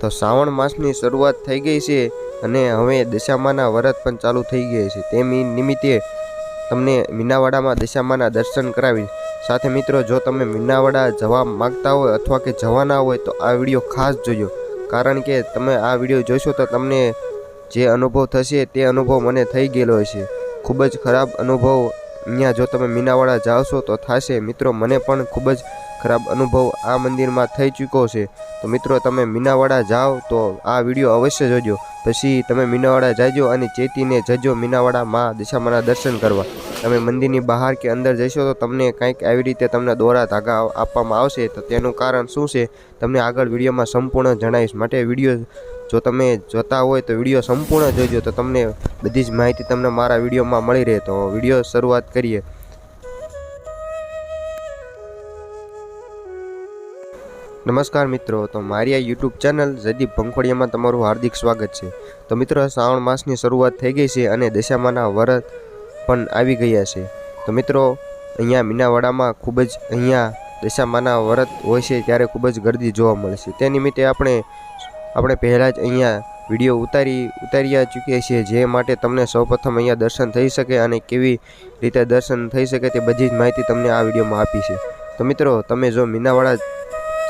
તો શ્રાવણ માસની શરૂઆત થઈ ગઈ છે અને હવે દશામાના વ્રત પણ ચાલુ થઈ ગયા છે. તે નિમિત્તે તમને મીનાવાડામાં દશામાના દર્શન કરાવી સાથે મિત્રો, જો તમે મીનાવાડા જવા માગતા હોય અથવા કે જવાના હોય તો આ વીડિયો ખાસ જોજો. કારણ કે તમે આ વીડિયો જોશો તો તમને જે અનુભવ થશે તે અનુભવ મને થઈ ગયેલો છે ખૂબ જ ખરાબ અનુભવ અહીંયા જો તમે મીનાવાડા જાવશો તો થશે. મિત્રો, મને પણ ખૂબ જ ખરાબ અનુભવ આ મંદિરમાં થઈ ચૂક્યો છે. તો મિત્રો, તમે મીનાવાડા જાઓ તો આ વીડિયો અવશ્ય જોજો. પછી તમે મીનાવાડા જાજો અને ચેતીને જજો મીનાવાડા માં દિશામાના દર્શન કરવા. તમે મંદિરની બહાર કે અંદર જશો તો તમને કંઈક આવી રીતે તમને દોરા ધાગા આપવામાં આવશે. તો તેનું કારણ શું છે? તમને આગળ વિડીયોમાં સંપૂર્ણ જણાવીશ. માટે વીડિયો જો તમે જોતા હોય તો વીડિયો સંપૂર્ણ જોજો, તો તમને બધી જ માહિતી તમને મારા વિડીયોમાં મળી રહે. તો વીડિયો શરૂઆત કરીએ. નમસ્કાર મિત્રો, તો મારી આ યુટ્યુબ ચેનલ જયદીપ ભંખોડિયામાં તમારું હાર્દિક સ્વાગત છે. તો મિત્રો, શ્રાવણ માસની શરૂઆત થઈ ગઈ છે અને દશામાના વ્રત પણ આવી ગયા છે. તો મિત્રો, અહીંયા મીનાવાડામાં ખૂબ જ અહીંયા દશામાના વ્રત હોય છે, ત્યારે ખૂબ જ ગર્દી જોવા મળે છે. તે નિમિત્તે આપણે આપણે પહેલાં જ અહીંયા વીડિયો ઉતારી ઉતારી ચૂકીએ છીએ જે માટે તમને સૌપ્રથમ અહીંયા દર્શન થઈ શકે અને કેવી રીતે દર્શન થઈ શકે તે બધી જ માહિતી તમને આ વિડીયોમાં આપી છે. તો મિત્રો, તમે જો મીનાવાડા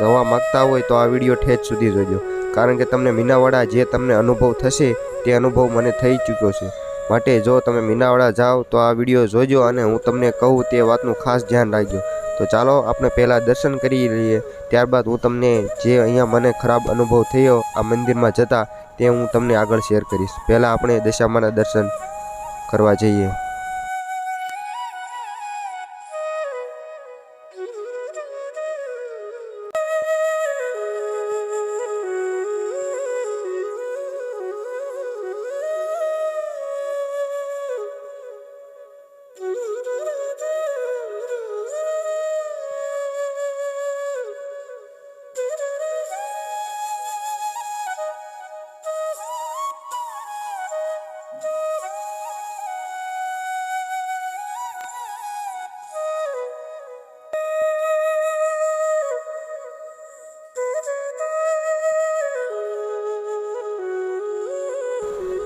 જવા માગતા હોય તો આ વીડિયો ઠેઠ સુધી જોજો. કારણ કે તમને મીનાવાડા જે તમને અનુભવ થશે તે અનુભવ મને થઈ ચૂક્યો છે. માટે જો તમે મીનાવાડા જાઓ તો આ વીડિયો જોજો અને હું તમને કહું તે વાતનું ખાસ ધ્યાન રાખજો. તો ચાલો આપણે પહેલાં દર્શન કરી લઈએ. ત્યારબાદ હું તમને જે અહીંયા મને ખરાબ અનુભવ થયો આ મંદિરમાં જતા, તે હું તમને આગળ શેર કરીશ. પહેલાં આપણે દશામાના દર્શન કરવા જઈએ.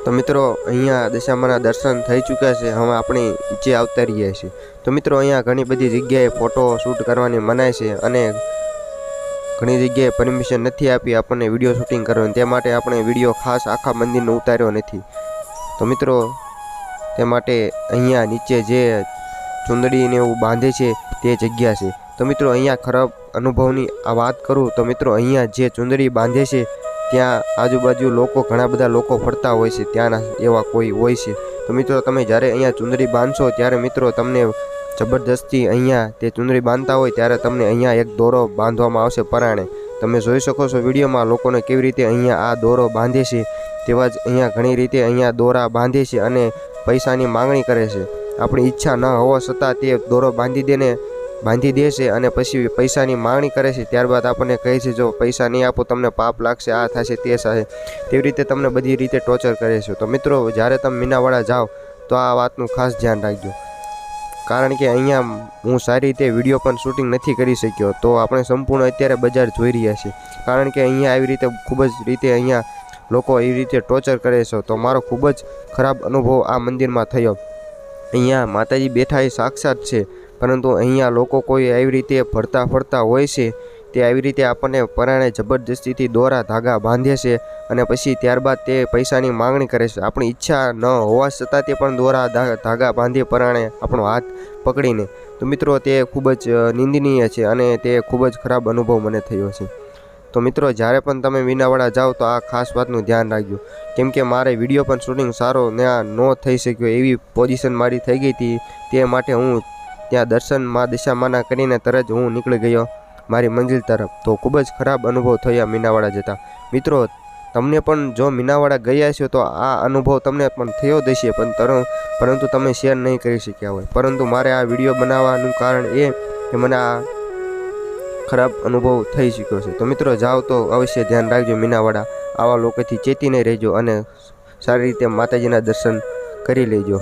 તો મિત્રો, અહીંયા દશામાના દર્શન થઈ ચૂક્યા છે. હવે આપણે નીચે આવતા રહીએ છીએ. તો મિત્રો, અહીંયા ઘણી બધી જગ્યાએ ફોટો શૂટ કરવાની મનાય છે અને ઘણી જગ્યાએ પરમિશન નથી આપી આપણને વીડિયો શૂટિંગ કરવાની. તે માટે આપણે વીડિયો ખાસ આખા મંદિરનો ઉતાર્યો નથી. તો મિત્રો, તે માટે અહીંયા નીચે જે ચુંદડીને એવું બાંધે છે, તે જગ્યા છે. તો મિત્રો, અહીંયા ખરાબ અનુભવની આ વાત કરું તો મિત્રો, અહીંયા જે ચુંદડી બાંધે છે ત્યાં આજુબાજુ લોકો, ઘણા બધા લોકો ફરતા હોય છે, ત્યાંના એવા કોઈ હોય છે. તો મિત્રો, તમે જ્યારે અહીંયા ચુંદડી બાંધશો, ત્યારે મિત્રો તમને જબરદસ્તી અહીંયા તે ચુંદડી બાંધતા હોય, ત્યારે તમને અહીંયા એક દોરો બાંધવામાં આવશે પરાણે. તમે જોઈ શકો છો વિડીયોમાં લોકોને કેવી રીતે અહીંયા આ દોરો બાંધે છે, તેવા જ અહીંયા ઘણી રીતે અહીંયા દોરા બાંધે છે અને પૈસાની માંગણી કરે છે. આપણી ઈચ્છા ન હોવા છતાં તે દોરો બાંધી દેને બાંધી દેશે અને પછી પૈસાની માંગણી કરે છે. ત્યારબાદ આપણને કહે છે, જો પૈસા નહીં આપો, તમને પાપ લાગશે. આ થશે, તે થશે. તેવી રીતે તમને બધી રીતે ટોર્ચર કરે છે. તો મિત્રો, જ્યારે તમે મીનાવાડા જાઓ, તો આ વાતનું ખાસ ધ્યાન રાખજો. કારણ કે અહીંયા હું સારી રીતે વીડિયો પણ શૂટિંગ નથી કરી શક્યો. તો આપણે સંપૂર્ણ અત્યારે બજાર જોઈ રહ્યા છીએ. કારણ કે અહીંયા આવી રીતે ખૂબ જ રીતે અહીંયા લોકો એવી રીતે ટોર્ચર કરે છે. તો મારો ખૂબ જ ખરાબ અનુભવ આ મંદિરમાં થયો. અહીંયા માતાજી બેઠા એ સાક્ષાત છે. પરંતુ અહીંયા લોકો કોઈ આવી રીતે ફરતા ફરતા હોય છે, તે આવી રીતે આપણને પરાણે જબરદસ્તીથી દોરા ધાગા બાંધે છે અને પછી ત્યારબાદ તે પૈસાની માંગણી કરે છે. આપણી ઈચ્છા ન હોવા છતાં તે પણ દોરા ધાગા બાંધે પરાણે આપણો હાથ પકડીને. તો મિત્રો, તે ખૂબ જ નિંદનીય છે અને તે ખૂબ જ ખરાબ અનુભવ મને થયો છે. તો મિત્રો, જ્યારે પણ તમે મીનાવાડા જાઓ તો આ ખાસ વાતનું ધ્યાન રાખજો. કેમ કે મારે વીડિયો પણ શૂટિંગ સારો ન થઈ શક્યો એવી પોઝિશન મારી થઈ ગઈ હતી. તે માટે હું ત્યાં દર્શનમાં દિશામાના કરીને તરત હું નીકળી ગયો મારી મંજિલ તરફ. તો ખૂબ જ ખરાબ અનુભવ થયા મીનાવાડા જતા. મિત્રો, તમને પણ જો મીનાવાડા ગયા છો તો આ અનુભવ તમને પણ થયો દેશે પણ તર, પરંતુ તમે શેર નહીં કરી શક્યા હોય. પરંતુ મારે આ વીડિયો બનાવવાનું કારણ એ કે મને આ ખરાબ અનુભવ થઈ ચૂક્યો છે. તો મિત્રો, જાઓ તો અવશ્ય ધ્યાન રાખજો મીનાવાડા આવા લોકોથી ચેતીને રહેજો અને સારી રીતે માતાજીના દર્શન કરી લેજો.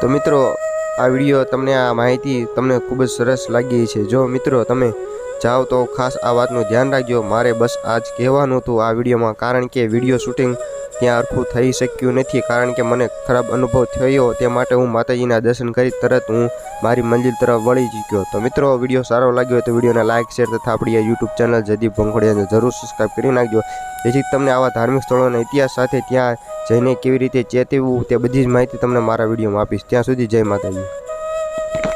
તો મિત્રો, આ વીડિયો તમને આ માહિતી તમને ખૂબ જ સરસ લાગી છે જો મિત્રો તમે જાઓ તો ખાસ આ વાતનું ધ્યાન રાખજો. મારે બસ આજ કહેવાનું હતું આ વિડીયોમાં, કારણ કે વીડિયો શૂટિંગ ત્યાં અરખું થઈ શક્યું નથી. કારણ કે મને ખરાબ અનુભવ થયો, તે માટે હું માતાજીના દર્શન કરી તરત હું મારી મંજિલ તરફ વળી ચૂક્યો. તો મિત્રો, વીડિયો સારો લાગ્યો હોય તો વિડીયોને લાઇક શેર તથા આપણી આ યુટ્યુબ ચેનલ જયદીપ ભંખોડિયાને જરૂર સબસ્ક્રાઈબ કરી નાખજો. જેથી તમને આવા ધાર્મિક સ્થળોના ઇતિહાસ સાથે ત્યાં જઈને કેવી રીતે ચેતવવું તે બધી જ માહિતી તમને મારા વિડીયોમાં આપીશ. ત્યાં સુધી જય માતાજી.